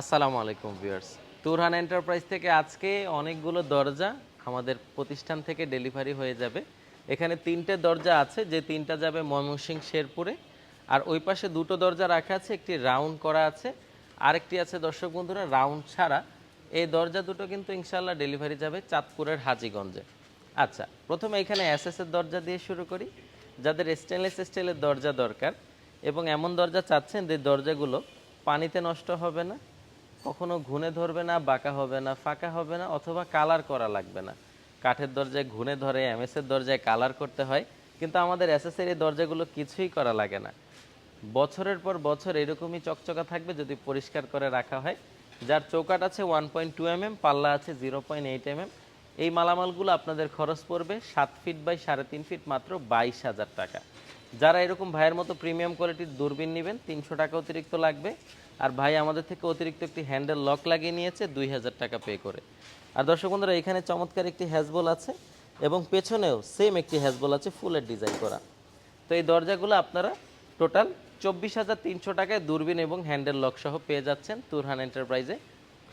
আসসালামু আলাইকুম viewers. Turhan enterprise থেকে আজকে অনেকগুলো দরজা আমাদের প্রতিষ্ঠান থেকে ডেলিভারি হয়ে যাবে। এখানে তিনটে দরজা আছে, যে তিনটা যাবে ময়মনসিংহ শেরপুরে। আর ওই পাশে দুটো দরজা রাখা আছে, একটি রাউন্ড করা আছে। আরেকটি আছে, দর্শক বন্ধুরা, রাউন্ড ছাড়া। এই দরজা দুটো কিন্তু ইনশাল্লাহ ডেলিভারি যাবে চাঁদপুরের হাজিগঞ্জে। আচ্ছা প্রথমে এখানে এসএস এর দরজা দিয়ে শুরু করি। যাদের স্টেনলেস স্টিলের দরজা দরকার, এবং এমন দরজা চাচ্ছেন যে দরজাগুলো পানিতে নষ্ট হবে না কখনো ঘুনে ধরবে না, বাঁকা হবে না, ফাঁকা হবে না, অথবা কালার করা লাগবে না। কাঠের দরজায় ঘুনে ধরে এমএস এর দরজায় কালার করতে হয়, কিন্তু আমাদের এসএসের এই দরজাগুলো কিছুই করা লাগে না। বছরের পর বছর এরকমই চকচকা থাকবে যদি পরিষ্কার করে রাখা হয়। যার চৌকাট আছে ওয়ান পয়েন্ট টু এম পাল্লা আছে জিরো পয়েন্ট এইট এম এই মালামালগুলো আপনাদের খরচ পড়বে সাত ফিট বাই সাড়ে তিন ফিট মাত্র বাইশ হাজার টাকা। যারা এরকম ভাইয়ের মতো প্রিমিয়াম কোয়ালিটির দূরবীন নেবেন, তিনশো টাকা অতিরিক্ত লাগবে। আর ভাই আমাদের থেকে অতিরিক্ত একটি হ্যান্ডেল লক লাগিয়ে নিয়েছে দুই হাজার টাকা পে করে। আর দর্শক বন্ধুরা, এখানে চমৎকার একটি হ্যাজবল আছে এবং পেছনেও সেম একটি হ্যাজবল আছে ফুলের ডিজাইন করা। তো এই দরজাগুলো আপনারা টোটাল চব্বিশ হাজার তিনশো টাকায় দূরবীন এবং হ্যান্ডেল লক সহ পেয়ে যাচ্ছেন তুরহান এন্টারপ্রাইজে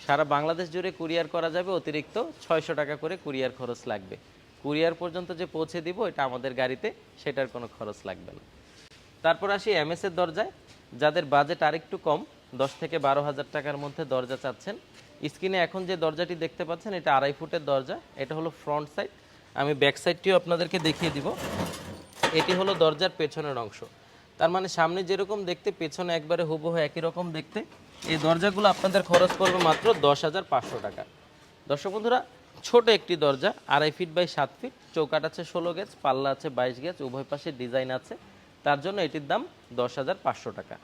সারা বাংলাদেশ জুড়ে কুরিয়ার করা যাবে, অতিরিক্ত ছয়শো টাকা করে কুরিয়ার খরচ লাগবে। কুরিয়ার পর্যন্ত যে পৌঁছে দিব, এটা আমাদের গাড়িতে, সেটার কোনো খরচ লাগবে না। তারপর আসি এমএস এর দরজায়। যাদের বাজেট আরেকটু কম, দশ থেকে বারো হাজার টাকার মধ্যে দরজা চাচ্ছেন। স্ক্রিনে এখন যে দরজাটি দেখতে পাচ্ছেন, এটা আড়াই ফুটের দরজা। এটা হলো ফ্রন্ট সাইড। আমি ব্যাক সাইডটিও আপনাদেরকে দেখিয়ে দিব। এটি হলো দরজার পেছনের অংশ। তার মানে সামনে যেরকম দেখতে, পেছনে একবারে হুবহু একই রকম দেখতে। এই দরজাগুলো আপনাদের খরচ পড়বে মাত্র দশ হাজার পাঁচশো টাকা। দর্শক বন্ধুরা, ছোট একটি দরজা, আড়াই ফিট বাই সাত ফিট চৌকাট আছে ষোলো গেজ, পাল্লা আছে বাইশ গেজ, উভয় পাশে ডিজাইন আছে। তার জন্য এটির দাম দশ হাজার পাঁচশো টাকা।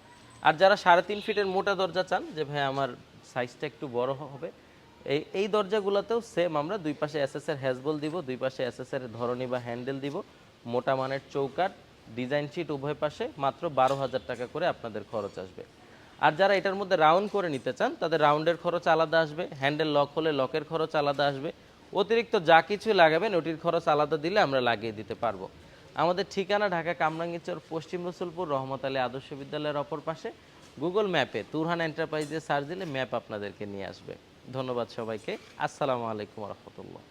আর যারা সাড়ে তিন ফিটের মোটা দরজা চান, যে ভাই আমার সাইজটা একটু বড় হবে, এই এই দরজাগুলোতেও সেম আমরা দুই পাশে এসএস এর হ্যাজবল দিব, দুই পাশে এসএস এর ধরনী বা হ্যান্ডেল দিব। মোটা মানের চৌকাট ডিজাইন শিট উভয় পাশে মাত্র বারো হাজার টাকা করে আপনাদের খরচ আসবে। আর যারা এটার মধ্যে রাউন্ড করে নিতে চান, তাদের রাউন্ডের খরচ আলাদা আসবে হ্যান্ডেল লক হলে লকের খরচ আলাদা আসবে। অতিরিক্ত যা কিছু লাগাবেন, ওটির খরচ আলাদা দিলে আমরা লাগিয়ে দিতে পারব। আমাদের ঠিকানা ঢাকা কামরাঙ্গীরচর পশ্চিম রসুলপুর, রহমত আলী আদর্শ বিদ্যালয়ের অপর পাশে। গুগল ম্যাপে তুরহান এন্টারপ্রাইজে সার্চ দিলে ম্যাপ আপনাদেরকে নিয়ে আসবে। ধন্যবাদ সবাইকে। আসসালামু আলাইকুম রহমতুল্লাহ।